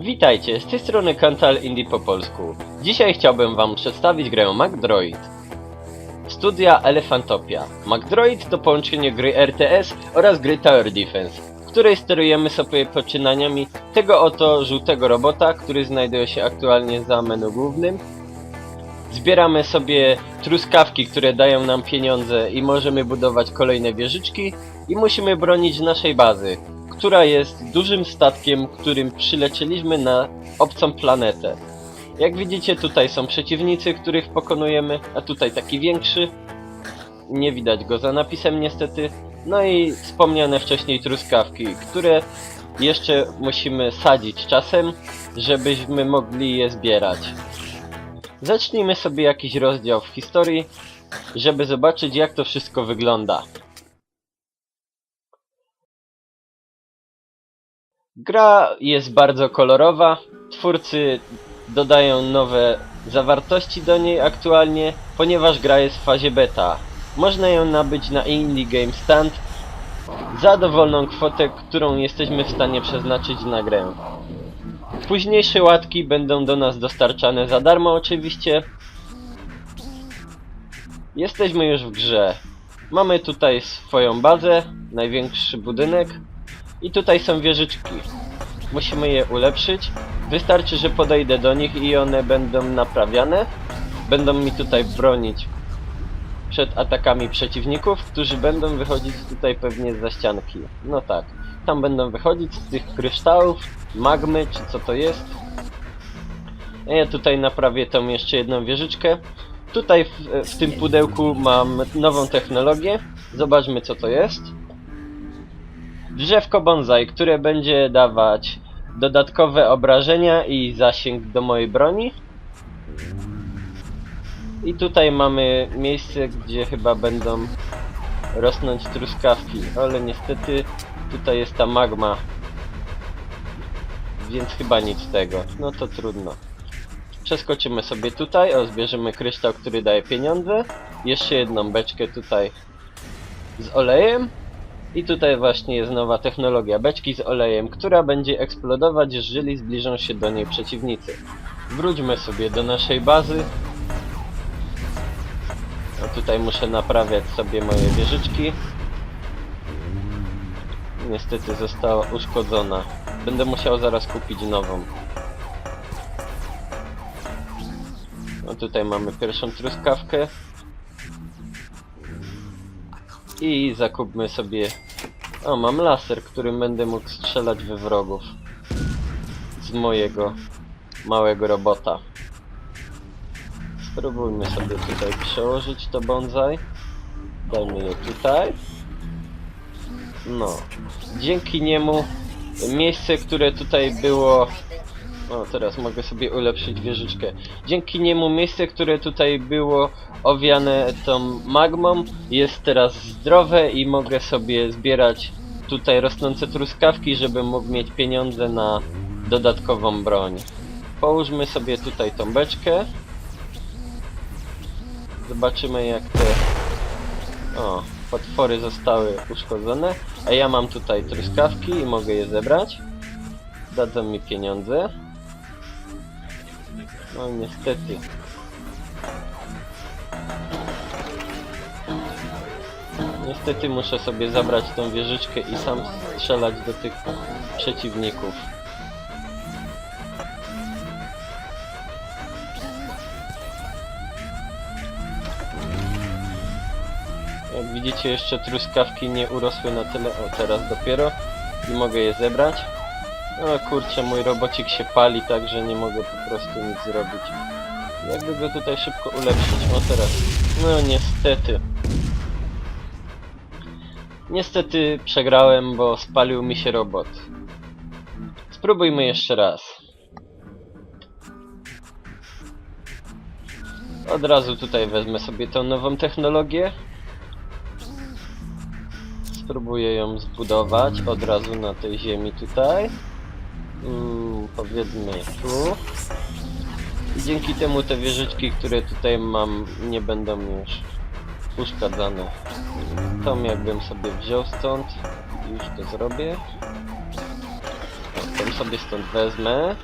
Witajcie, z tej strony Kantal Indie po polsku. Dzisiaj chciałbym wam przedstawić grę MacDroid. Studia Elephantopia. MacDroid to połączenie gry RTS oraz gry Tower Defense, w której sterujemy sobie poczynaniami tego oto żółtego robota, który znajduje się aktualnie za menu głównym. Zbieramy sobie truskawki, które dają nam pieniądze i możemy budować kolejne wieżyczki i musimy bronić naszej bazy, która jest dużym statkiem, którym przylecieliśmy na obcą planetę. Jak widzicie tutaj są przeciwnicy, których pokonujemy, a tutaj taki większy. Nie widać go za napisem niestety. No i wspomniane wcześniej truskawki, które jeszcze musimy sadzić czasem, żebyśmy mogli je zbierać. Zacznijmy sobie jakiś rozdział w historii, żeby zobaczyć jak to wszystko wygląda. Gra jest bardzo kolorowa. Twórcy dodają nowe zawartości do niej aktualnie, ponieważ gra jest w fazie beta. Można ją nabyć na Indie Game Stand za dowolną kwotę, którą jesteśmy w stanie przeznaczyć na grę. Późniejsze łatki będą do nas dostarczane za darmo oczywiście. Jesteśmy już w grze. Mamy tutaj swoją bazę, największy budynek i tutaj są wieżyczki. Musimy je ulepszyć. Wystarczy, że podejdę do nich i one będą naprawiane. Będą mi tutaj bronić przed atakami przeciwników, którzy będą wychodzić tutaj pewnie za ścianki. No tak, tam będą wychodzić z tych kryształów, magmy, czy co to jest. Ja tutaj naprawię tą jeszcze jedną wieżyczkę. Tutaj w, w tym pudełku mam nową technologię. Zobaczmy co to jest. Drzewko bonsai, które będzie dawać dodatkowe obrażenia i zasięg do mojej broni. I tutaj mamy miejsce, gdzie chyba będą rosnąć truskawki, ale niestety tutaj jest ta magma. Więc chyba nic tego. No to trudno. Przeskoczymy sobie tutaj, o zbierzemy kryształ, który daje pieniądze. Jeszcze jedną beczkę tutaj z olejem. I tutaj właśnie jest nowa technologia beczki z olejem, która będzie eksplodować, jeżeli zbliżą się do niej przeciwnicy. Wróćmy sobie do naszej bazy. No tutaj muszę naprawiać sobie moje wieżyczki. Niestety została uszkodzona. Będę musiał zaraz kupić nową. No tutaj mamy pierwszą truskawkę. I zakupmy sobie... O, mam laser, którym będę mógł strzelać we wrogów. Z mojego małego robota. Spróbujmy sobie tutaj przełożyć to bonsai. Dajmy je tutaj. No. Dzięki niemu miejsce, które tutaj było... O, teraz mogę sobie ulepszyć wieżyczkę. Dzięki niemu miejsce, które tutaj było owiane tą magmą, jest teraz zdrowe i mogę sobie zbierać tutaj rosnące truskawki, żeby mógł mieć pieniądze na dodatkową broń. Połóżmy sobie tutaj tą beczkę. Zobaczymy jak te... O, potwory zostały uszkodzone. A ja mam tutaj truskawki i mogę je zebrać. Dadzą mi pieniądze. No niestety. Niestety muszę sobie zabrać tą wieżyczkę i sam strzelać do tych przeciwników. Jak widzicie jeszcze truskawki nie urosły na tyle, o teraz dopiero i mogę je zebrać. O kurczę, mój robocik się pali, także nie mogę po prostu nic zrobić. Jakby go tutaj szybko ulepszyć, o teraz. No niestety. Niestety przegrałem, bo spalił mi się robot. Spróbujmy jeszcze raz. Od razu tutaj wezmę sobie tą nową technologię. Spróbuję ją zbudować od razu na tej ziemi tutaj. Mm, powiedzmy tu. I dzięki temu te wieżyczki, które tutaj mam, nie będą już uszkadzane. Tą jakbym sobie wziął stąd. Już to zrobię. Tą sobie stąd wezmę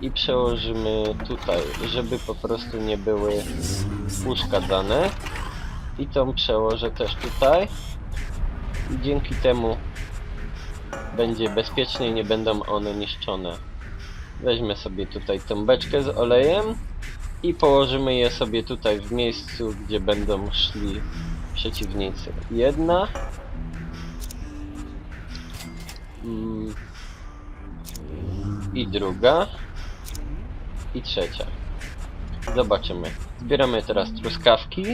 i przełożymy tutaj, żeby po prostu nie były uszkadzane. I tą przełożę też tutaj. I dzięki temu będzie bezpiecznie i nie będą one niszczone. Weźmy sobie tutaj tą beczkę z olejem i położymy je sobie tutaj w miejscu, gdzie będą szli przeciwnicy. Jedna. Mm. I druga. I trzecia. Zobaczymy. Zbieramy teraz truskawki.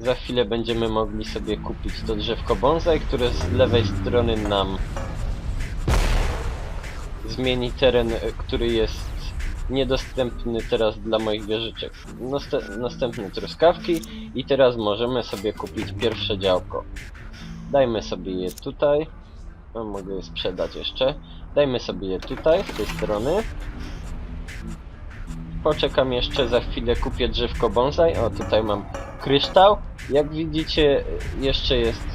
Za chwilę będziemy mogli sobie kupić to drzewko bonsai, które z lewej strony nam zmieni teren, e, który jest niedostępny teraz dla moich wieżyczek. Następne truskawki i teraz możemy sobie kupić pierwsze działko. Dajmy sobie je tutaj. No, mogę je sprzedać jeszcze. Dajmy sobie je tutaj, z tej strony. Poczekam jeszcze, za chwilę kupię drzewko bonsai. O, tutaj mam kryształ. Jak widzicie, jeszcze jest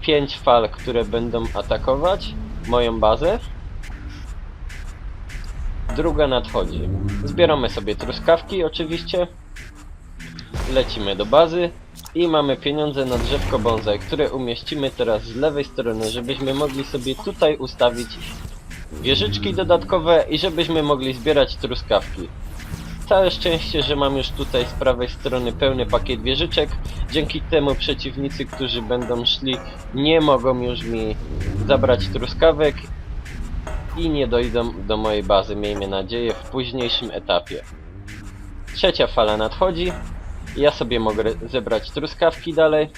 5 fal, które będą atakować moją bazę. Druga nadchodzi. Zbieramy sobie truskawki oczywiście. Lecimy do bazy. I mamy pieniądze na drzewko bonsai, które umieścimy teraz z lewej strony, żebyśmy mogli sobie tutaj ustawić wieżyczki dodatkowe i żebyśmy mogli zbierać truskawki. Całe szczęście, że mam już tutaj z prawej strony pełny pakiet wieżyczek. Dzięki temu przeciwnicy, którzy będą szli, nie mogą już mi zabrać truskawek i nie dojdą do mojej bazy, miejmy nadzieję, w późniejszym etapie. Trzecia fala nadchodzi. Ja sobie mogę zebrać truskawki dalej.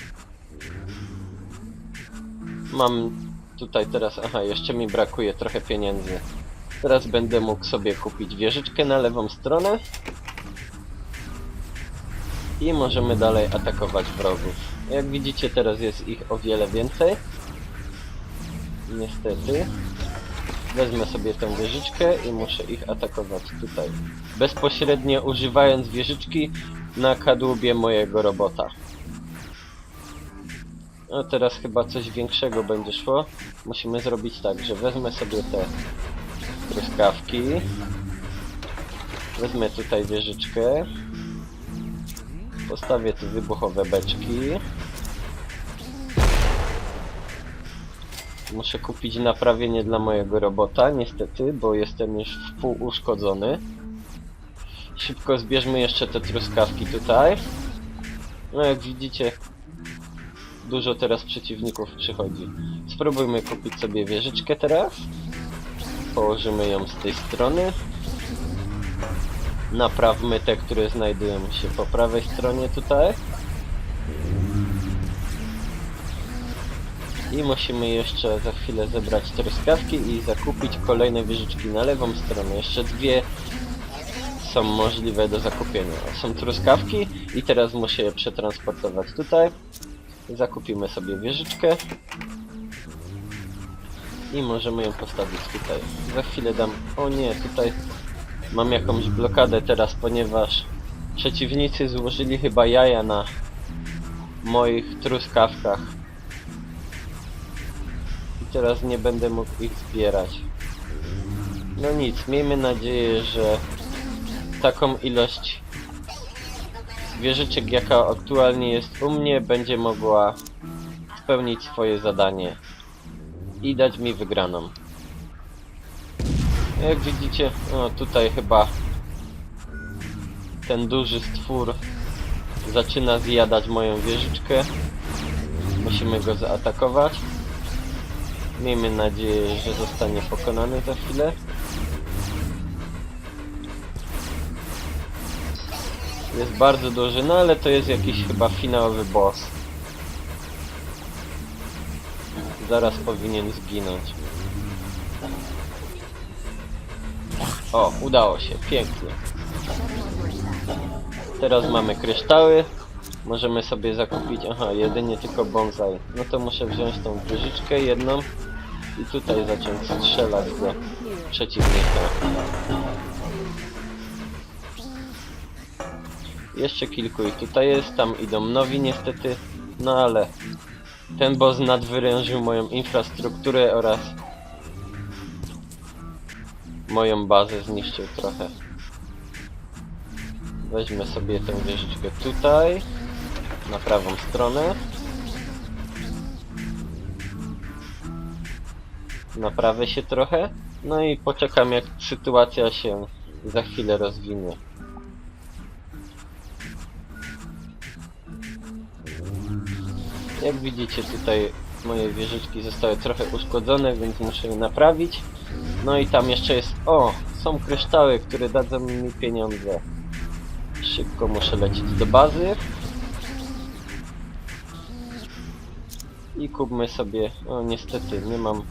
Mam tutaj teraz, aha, jeszcze mi brakuje trochę pieniędzy. Teraz będę mógł sobie kupić wieżyczkę na lewą stronę. I możemy dalej atakować wrogów. Jak widzicie teraz jest ich o wiele więcej. Niestety. Wezmę sobie tę wieżyczkę i muszę ich atakować tutaj. Bezpośrednio używając wieżyczki na kadłubie mojego robota. No teraz chyba coś większego będzie szło. Musimy zrobić tak, że wezmę sobie te truskawki. Wezmę tutaj wieżyczkę. Postawię tu wybuchowe beczki. Muszę kupić naprawienie dla mojego robota, niestety, bo jestem już w pół uszkodzony. Szybko zbierzmy jeszcze te truskawki tutaj. No jak widzicie, dużo teraz przeciwników przychodzi. Spróbujmy kupić sobie wieżyczkę teraz. Położymy ją z tej strony. Naprawmy te, które znajdują się po prawej stronie tutaj. I musimy jeszcze za chwilę zebrać truskawki i zakupić kolejne wieżyczki na lewą stronę. Jeszcze dwie są możliwe do zakupienia. Są truskawki i teraz muszę je przetransportować tutaj. Zakupimy sobie wieżyczkę. I możemy ją postawić tutaj. Za chwilę dam... O nie, tutaj mam jakąś blokadę teraz, ponieważ przeciwnicy złożyli chyba jaja na moich truskawkach. I teraz nie będę mógł ich zbierać. No nic, miejmy nadzieję, że taką ilość wieżyczek, jaka aktualnie jest u mnie, będzie mogła spełnić swoje zadanie i dać mi wygraną. Jak widzicie, no tutaj chyba ten duży stwór zaczyna zjadać moją wieżyczkę. Musimy go zaatakować. Miejmy nadzieję, że zostanie pokonany za chwilę. Jest bardzo duży, no ale to jest jakiś chyba finałowy boss. Zaraz powinien zginąć. O, udało się, pięknie. Teraz mamy kryształy. Możemy sobie zakupić, aha, jedynie tylko bonsai. No to muszę wziąć tą wieżyczkę jedną i tutaj zacząć strzelać do przeciwnika. Jeszcze kilku ich tutaj jest, tam idą nowi niestety, no ale Ten boss nadwyrężył moją infrastrukturę oraz moją bazę zniszczył trochę. Weźmy sobie tę wieżyczkę tutaj, na prawą stronę. Naprawię się trochę, no i poczekam jak sytuacja się za chwilę rozwinie. Jak widzicie tutaj moje wieżyczki zostały trochę uszkodzone, więc muszę je naprawić. No i tam jeszcze jest... O! Są kryształy, które dadzą mi pieniądze. Szybko muszę lecieć do bazy. I kupmy sobie... O niestety, nie mam...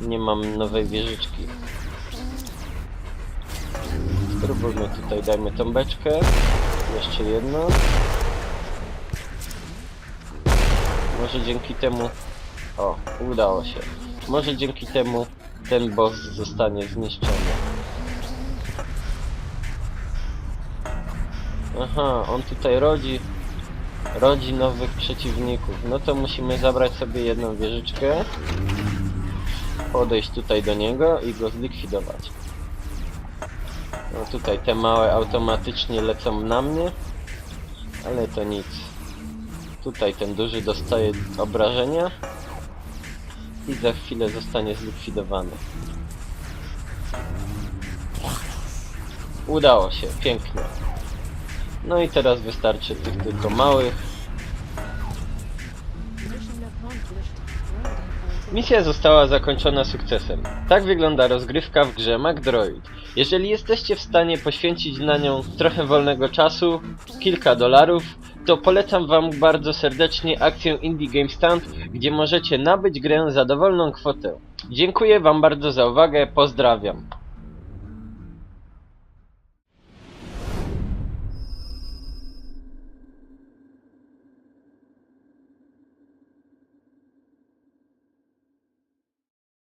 Nie mam nowej wieżyczki. Spróbujmy tutaj, dajmy tą beczkę. Jeszcze jedno. Może dzięki temu... O, udało się. Może dzięki temu ten boss zostanie zniszczony. Aha, on tutaj rodzi... Rodzi nowych przeciwników. No to musimy zabrać sobie jedną wieżyczkę. Podejść tutaj do niego i go zlikwidować. No tutaj te małe automatycznie lecą na mnie. Ale to nic. Tutaj ten duży dostaje obrażenia i za chwilę zostanie zlikwidowany. Udało się, pięknie. No i teraz wystarczy tych tylko małych. Misja została zakończona sukcesem. Tak wygląda rozgrywka w grze MacDroid. Jeżeli jesteście w stanie poświęcić na nią trochę wolnego czasu, kilka dolarów, to polecam wam bardzo serdecznie akcję Indie Game Stand, gdzie możecie nabyć grę za dowolną kwotę. Dziękuję wam bardzo za uwagę, pozdrawiam.